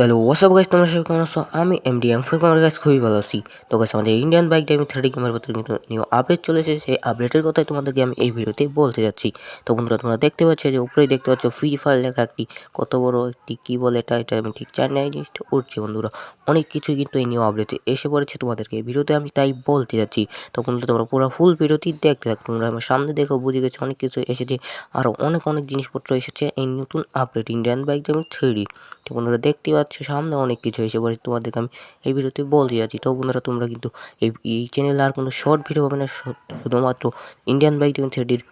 তাহলে WhatsApp guys তোমরা সবাই কেমন আছো? আমি এমডি এম ফোর আমার কাছে খুবই ভালো আছি। তো গাইস আমাদের ইন্ডিয়ান বাইক ড্রাইভিং থার্টি গেমের ভিতরে কিন্তু নিউ আপডেট চলেছে সেই আপডেটের কথাই তোমাদেরকে আমি এই ভিডিওতে বলতে যাচ্ছি। তো বন্ধুরা, তোমরা দেখতে পাচ্ছ যে উপরেই দেখতে পাচ্ছ ফ্রি ফায়ার লেখা একটি, কত বড় একটি, কী বলে এটা এটা আমি ঠিক জানি না, এই জিনিসটা উঠছে বন্ধুরা। অনেক কিছুই কিন্তু এই নিউ আপডেটে এসে পড়েছে তোমাদেরকে এই ভিডিওতে আমি তাই বলতে যাচ্ছি। তো বন্ধুরা, তোমরা পুরো ফুল ভিডিওটি দেখতে থাকো। তোমরা আমার সামনে দেখো, বুঝে গেছো অনেক কিছু এসেছে। আরও অনেক অনেক জিনিসপত্র এসেছে এই নতুন update Indian bike driving three তো বন্ধুরা দেখতে পাচ্ছ, সামনে অনেক কিছু এসে পড়ে তোমাদেরকে আমি এই ভিডিওতে বলতে যাচ্ছি। তো বন্ধুরা তোমরা কিন্তু এই এই চ্যানেলে আর কোনো শর্ট ভিডিও পাবে না। শুধুমাত্র ইন্ডিয়ান বাইক থ্রিডির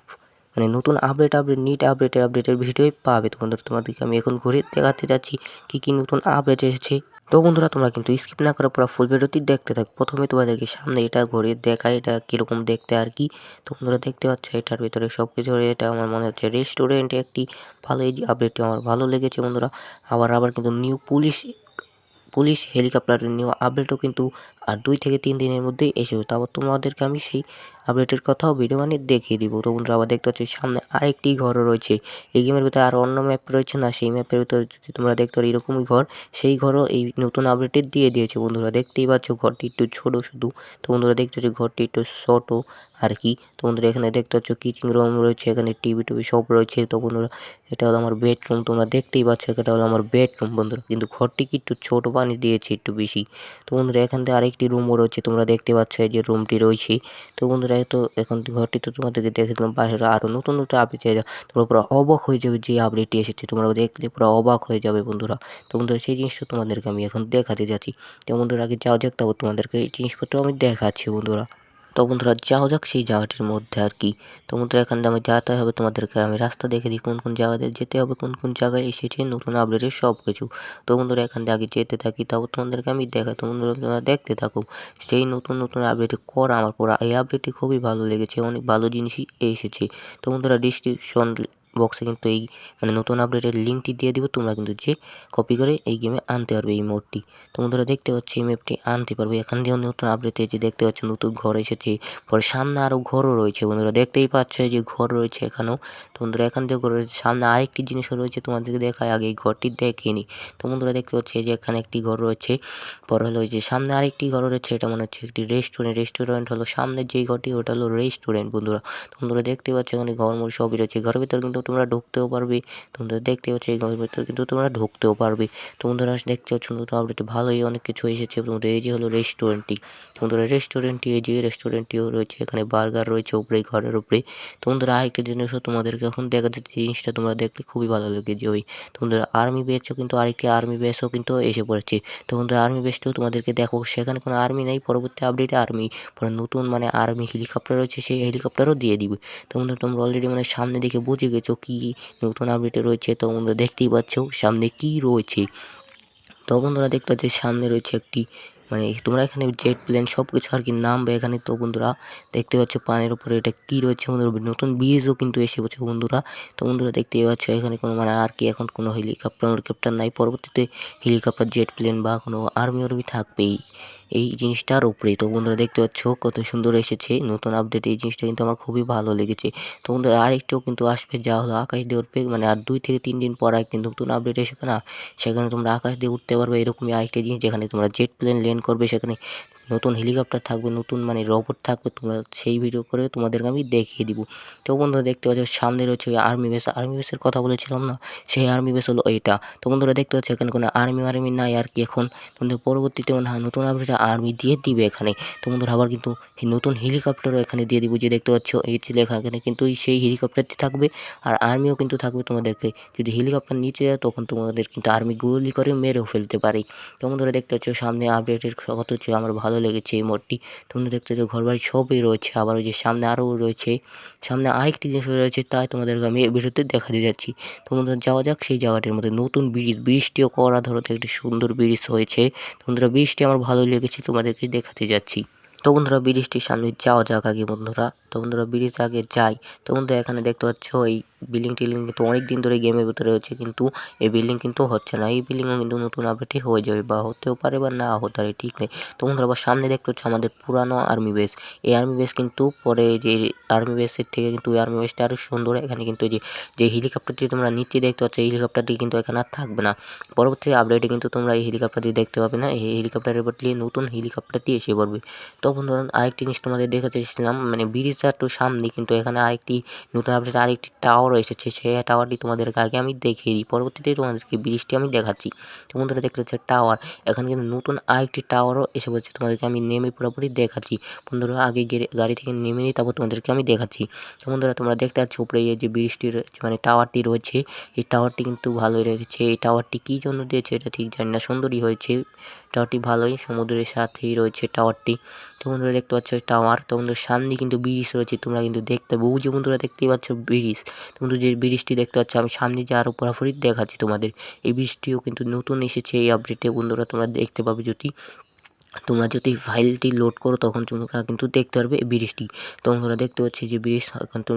মানে নতুন আপডেট আপডেট নিট আপডেটের আপডেটের ভিডিওই পাবে। তো বন্ধুরা তোমাদেরকে আমি এখন ঘুরে দেখাতে যাচ্ছি, কী কী নতুন আপডেট এসেছে। তো বন্ধুরা, তোমরা কিন্তু স্কিপ না করে পুরো ফুল ভিডিওটি দেখতে থাকো। প্রথমে তোমাদেরকে সামনে এটা ঘুরে দেখা এটা কীরকম দেখতে আর কি। তো বন্ধুরা, দেখতে পাচ্ছ, এটার ভিতরে সব কিছু এটা আমার মনে হচ্ছে রেস্টুরেন্টে একটি ভালো এই আপডেটটি আমার ভালো লেগেছে বন্ধুরা। আবার আবার কিন্তু নিউ পুলিশ পুলিশ হেলিকপ্টারের নিউ আপডেটও কিন্তু আর দুই থেকে তিন দিনের মধ্যে এসে তারপর তোমাদেরকে আমি সেই আপডেটের কথাও ভিডিও মানে দেখিয়ে দিব। তো বন্ধুরা, আবার দেখতে পাচ্ছি, সামনে আরেকটি ঘরও রয়েছে। এই গেমের ভিতরে আর অন্য ম্যাপ রয়েছে না? সেই ম্যাপের ভিতরে যদি তোমরা দেখতে পারো এরকমই ঘর, সেই ঘরও এই নতুন আপডেটে দিয়ে দিয়েছে বন্ধুরা। দেখতেই পাচ্ছ, ঘরটি একটু ছোটো শুধু। তো বন্ধুরা, দেখতে পাচ্ছ, ঘরটি একটু ছোটো আর কি। তো বন্ধুরা, এখানে দেখতে পাচ্ছ কিচিং রুম রয়েছে, এখানে টিভি টুভি সব রয়েছে। তো বন্ধুরা, এটা হলো আমার বেডরুম তোমরা দেখতেই পাচ্ছ, এটা হলো আমার বেডরুম বন্ধুরা। কিন্তু ঘরটি কি একটু ছোটো পানি দিয়েছে একটু বেশি। তো বন্ধুরা, এখান থেকে আরেকটি রুমও রয়েছে, তোমরা দেখতে পাচ্ছ এই যে রুমটি রয়েছে। তো বন্ধুরা তো এখন ঘরটি তো তোমাদেরকে দেখে দিলাম, বাইরে আরও নতুন নতুন আপডেট তোমরা পুরো অবাক হয়ে যাবে যে আপডেটটি এসেছে, তোমরা দেখলে পুরো অবাক হয়ে যাবে বন্ধুরা। তো বন্ধুরা, সেই জিনিসটা তোমাদেরকে আমি এখন দেখাতে যাচ্ছি। তো বন্ধুরা, আগে যাও দেখতে হবে তোমাদেরকে এই জিনিসপত্র আমি দেখাচ্ছি বন্ধুরা। তো বন্ধুরা, যাও যাক সেই জায়গাটির মধ্যে আর কি। তো বন্ধুরা, এখান থেকে আমি যাতে হবে তোমাদেরকে, আমি রাস্তা দেখে দিই কোন কোন জায়গাতে যেতে হবে, কোন কোন জায়গায় এসেছে, নতুন আপডেটের সব কিছু তো বন্ধুরা, এখান থেকে আগে যেতে থাকি, তারপর তোমাদেরকে আমি দেখা, তো বন্ধুরা, তোমরা দেখতে থাকো, সেই নতুন নতুন আপডেট করা আমার পড়া। এই আপডেটটি খুবই ভালো লেগেছে, অনেক ভালো জিনিসই এসেছে। তো বন্ধুরা ডিসক্রিপশন বক্সে কিন্তু এই মানে নতুন আপডেটের লিঙ্কটি দিয়ে দিব। তোমরা কিন্তু যে কপি করে এই গেমে আনতে পারবে এই মোডটি তো বন্ধুরা দেখতে পাচ্ছি, এই ম্যাপটি আনতে পারবে। এখান দিয়েও নতুন আপডেট যে দেখতে পাচ্ছ, নতুন ঘর এসেছে। পরে সামনে আরও ঘরও রয়েছে বন্ধুরা। দেখতেই পাচ্ছ যে ঘর রয়েছে এখানেও। তো বন্ধুরা, এখান থেকে ঘর রয়েছে সামনে আরেকটি জিনিসও রয়েছে, তোমাদেরকে দেখায় আগে এই ঘরটি দেখিনি তো বন্ধুরা, দেখতে পাচ্ছি যে এখানে একটি ঘর রয়েছে। পরে হলো যে সামনে আরেকটি ঘর রয়েছে, এটা মনে হচ্ছে একটি রেস্টুরেন্ট রেস্টুরেন্ট হলো সামনে যেই ঘরটি, ওটা হলো রেস্টুরেন্ট বন্ধুরা। তোমরা দেখতে পাচ্ছ, এখানে ঘর মর সবই রয়েছে। ঘরের ভিতরে কিন্তু তোমরা ঢুকতেও পারবে। তোমরা দেখতে পাচ্ছ এই ঘরের ভিতরে কিন্তু তোমরা ঢুকতেও পারবে। তোমরা দেখতে পাচ্ছ নতুন আপডেট ভালোই অনেক কিছু এসেছে। তোমাদের এই যে হলো রেস্টুরেন্টটি তোমাদের রেস্টুরেন্টটি এই যে রেস্টুরেন্টটিও রয়েছে, এখানে বার্গার রয়েছে উপরে, ঘরের উপরে। তোমাদের আরেকটা জিনিসও তোমাদেরকে এখন দেখা যাচ্ছে জিনিসটা তোমরা দেখতে খুবই ভালো লেগে যে ওই তোমাদের আর্মি বেসও কিন্তু আরেকটি আর্মি বেসও কিন্তু এসে পড়েছে। তোমাদের আর্মি বেসটাও তোমাদেরকে দেখো সেখানে কোনো আর্মি নেই, পরবর্তী আপডেটে আর্মি পরে নতুন মানে আর্মি হেলিকপ্টার রয়েছে, সেই হেলিকপ্টারও দিয়ে দিবে। তোমাদের তোমরা অলরেডি মানে সামনে দেখে বুঝে গেছো কী নতুন আপডেটে রয়েছে? তো বন্ধুরা দেখতেই পাচ্ছ সামনে কি রয়েছে? তো বন্ধুরা দেখতে পাচ্ছি সামনে রয়েছে একটি মানে তোমরা এখানে জেট প্লেন সব কিছু আর কি নামবে এখানে। তো বন্ধুরা, দেখতে পাচ্ছ পানের উপরে এটা কী রয়েছে বন্ধুরা? নতুন ব্রিজও কিন্তু এসে পড়ছে বন্ধুরা। তো বন্ধুরা, দেখতেই পাচ্ছ এখানে কোনো মানে আর কি এখন কোনো হেলিকপ্টার হেলিকপ্টার নাই। পরবর্তীতে হেলিকপ্টার জেট প্লেন বা কোনো আর্মি আর্মি থাকবেই এই জিনিসটার উপরেই তো বন্ধুরা, দেখতে পাচ্ছ কত সুন্দর এসেছে। নতুন আপডেট এই জিনিসটা কিন্তু আমার খুবই ভালো লেগেছে। তো বন্ধুরা আরেকটাও কিন্তু আসবে, যা হলো আকাশ দিয়ে উঠবে। মানে আর দুই থেকে তিন দিন পর একটি নতুন আপডেট আসবে না। সেখানে তোমরা আকাশ দিয়ে উঠতে পারবে এরকমই আরেকটা জিনিস যেখানে তোমরা জেট প্লেন ল্যান্ড করবে সেখানে। নতুন হেলিকপ্টার থাকবে, নতুন মানে রোবট থাকবে, তোমরা সেই ভিডিও করে তোমাদেরকে আমি দেখিয়ে দিব। তো বন্ধুরা দেখতে পাচ্ছ, সামনে রয়েছে ওই আর্মি বেস আর্মি বেসের কথা বলেছিলাম না? সেই আর্মি বেস হলো এইটা। তো বন্ধুরা দেখতে পাচ্ছ, এখানে কোনো আর্মি আর্মি নাই আর কি এখন। তোমাদের পরবর্তীতে মনে হয় নতুন আপডেটে আর্মি দিয়ে দিবে এখানে। তো বন্ধুরা আবার কিন্তু নতুন হেলিকপ্টারও এখানে দিয়ে দিব, যে দেখতে পাচ্ছ, এই যে লেখা এখানে কিন্তু সেই হেলিকপ্টারটি থাকবে। আর আর্মিও কিন্তু থাকবে তোমাদেরকে। যদি হেলিকপ্টার নিচে যায়, তখন তোমাদের কিন্তু আর্মি গুলি করে মেরেও ফেলতে পারে। তো বন্ধুরা দেখতে পাচ্ছ, সামনে আপডেটের কথা হচ্ছে, আমার ভালো লেগেছে এই মোডটি। তোমরা দেখতে পাচ্ছ ঘর বাড়ি সবই রয়েছে। আবার ওই যে সামনে আরও রয়েছে। সামনে আরেকটি জিনিস রয়েছে, তাই তোমাদেরকে আমি এই ভিডিওতে দেখা দিয়ে যাচ্ছি। তোমাদের যাওয়া যাক সেই জায়গাটির মধ্যে। নতুন ব্রিজ ব্রিজটিও করা ধরো একটি সুন্দর ব্রিজ হয়েছে। তোমরা ব্রিজটি আমার ভালো লেগেছে, তোমাদেরকে দেখাতে যাচ্ছি। তো বন্ধুরা ব্রিজটির সামনে যাওয়া যাক আগে বন্ধুরা। তো বন্ধুরা ব্রিজ আগে যাই। তো বন্ধুরা এখানে দেখতে পাচ্ছ, এই বিল্ডিং টিল্ডিং কিন্তু অনেক দিন ধরে গেমের ভিতরে রয়েছে, কিন্তু এই বিল্ডিং কিন্তু হচ্ছে না। এই বিল্ডিংও কিন্তু নতুন আপডেটই হয়ে যাবে, বা হতেও পারে বা না হতে পারে, ঠিক নেই। তো বন্ধুরা আবার সামনে দেখতে হচ্ছে আমাদের পুরানো আর্মি বেস এই আর্মি বেস কিন্তু পরে যে আর্মি বেসের থেকে কিন্তু এই আর্মি বেসটা আরও সুন্দর। এখানে কিন্তু যে যে হেলিকপ্টারটি তোমরা নিচে দেখতে পাচ্ছ, এই হেলিকপ্টারটি কিন্তু এখানে আর থাকবে না। পরবর্তী আপডেটে কিন্তু তোমরা এই হেলিকপ্টারটি দেখতে পাবে না। এই হেলিকপ্টারের বদলে নতুন হেলিকপ্টারটি এসে পড়বে। তো বন্ধুরা আরেকটি জিনিস তোমাদের দেখাতে এসেছিলাম মানে ব্রিজটা একটু সামনে কিন্তু এখানে আরেকটি নতুন আপডেট আরেকটি টাওয়ার এসেছে, সেই টাওয়ারটি তোমাদেরকে আগে আমি দেখিয়ে দিই, পরবর্তীতে তোমাদেরকে ব্রিজটি আমি দেখাচ্ছি। তো বন্ধুরা দেখতে পাচ্ছ টাওয়ার এখানে কিন্তু নতুন আরেকটি টাওয়ারও এসে বলছে তোমাদেরকে আমি নেমে পুরোপুরি দেখাচ্ছি। বন্ধুরা আগে গেড়ে- থেকে নেমে নিই তারপর তোমাদেরকে আমি দেখাচ্ছি। তো বন্ধুরা তোমরা দেখতে পাচ্ছ উপরে এই যে ব্রিজটির মানে টাওয়ারটি রয়েছে, এই টাওয়ারটি কিন্তু ভালোই রয়েছে, এই টাওয়ারটি কী জন্য দিয়েছে এটা ঠিক জানি না, সুন্দরই হয়েছে। টাওয়ারটি ভালোই, সমুদ্রের সাথেই রয়েছে টাওয়ারটি তো বন্ধুরা দেখতে পাচ্ছ টাওয়ার তো সামনে কিন্তু ব্রিজ রয়েছে, তোমরা কিন্তু দেখতে বহু যে বন্ধুরা দেখতেই পাচ্ছ ব্রিজ। কিন্তু যে ব্রিজটি দেখতে পাচ্ছ, আমি সামনে যে আরও পুরোপুরি দেখাচ্ছি তোমাদের, এই ব্রিজটিও কিন্তু নতুন এসেছে, এই আপডেটে বন্ধুরা তোমরা দেখতে পাবে যদি তোমরা যদি ফাইলটি লোড করো, তখন তোমরা কিন্তু দেখতে পারবে এই ব্রিজটি। তো বন্ধুরা দেখতে পাচ্ছি যে ব্রিজ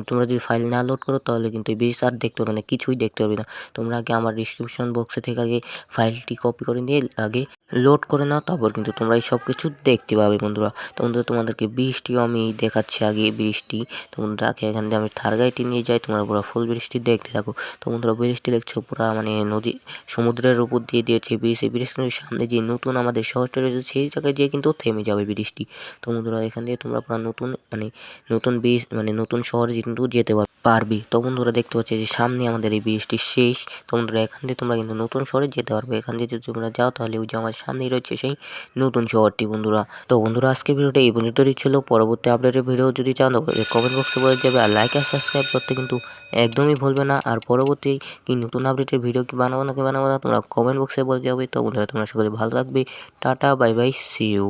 তোমরা যদি ফাইল না লোড করো, তাহলে কিন্তু এই ব্রিজ আর দেখতে পাবে না, কিছুই দেখতে পাবে না। তোমরা আগে আমার ডিসক্রিপশন বক্সে থেকে আগে ফাইলটি কপি করে নিয়ে আগে লোড করে নাও, তারপর কিন্তু তোমরা এই সব কিছু দেখতে পাবে বন্ধুরা। তো বন্ধুরা তোমাদেরকে বৃষ্টিও আমি দেখাচ্ছি আগে বৃষ্টি তো বন্ধুরা, আগে এখান থেকে আমি থার গাড়িটি নিয়ে যাই, তোমরা পুরো ফুল বৃষ্টি দেখতে থাকো। তো বন্ধুরা বৃষ্টি দেখছ, পুরো মানে নদী, সমুদ্রের উপর দিয়ে দিয়েছে ব্রিজ। এই ব্রিজটির সামনে যে নতুন আমাদের শহরটা রয়েছে, সেই জায়গায় যেয়ে কিন্তু থেমে যাবে বৃষ্টি। তো বন্ধুরা, এখান থেকে তোমরা নতুন মানে নতুন ব্রিজ মানে নতুন শহরে কিন্তু যেতে পার- পারবে। তো বন্ধুরা দেখতে পাচ্ছি যে সামনে আমাদের এই ব্রিজটি শেষ। তো বন্ধুরা এখান থেকে তোমরা কিন্তু নতুন শহরে যেতে পারবে। এখান থেকে যদি তোমরা যাও তাহলে ওই যে আমার সামনেই রয়েছে সেই নতুন শহরটি বন্ধুরা। তো বন্ধুরা আজকের ভিডিওটা এই পর্যন্তই ছিল। পরবর্তী আপডেটের ভিডিও যদি চাও তবে কমেন্ট বক্সে বলে যাবে আর লাইক আর সাবস্ক্রাইব করতে কিন্তু একদমই ভুলবে না। আর পরবর্তী কি নতুন আপডেটের ভিডিও কি বানাবো না কি বানাবো না তোমরা কমেন্ট বক্সে বলে যাবে। তো বন্ধুরা তোমরা সকলে ভালো থাকবে। Tata bye bye see you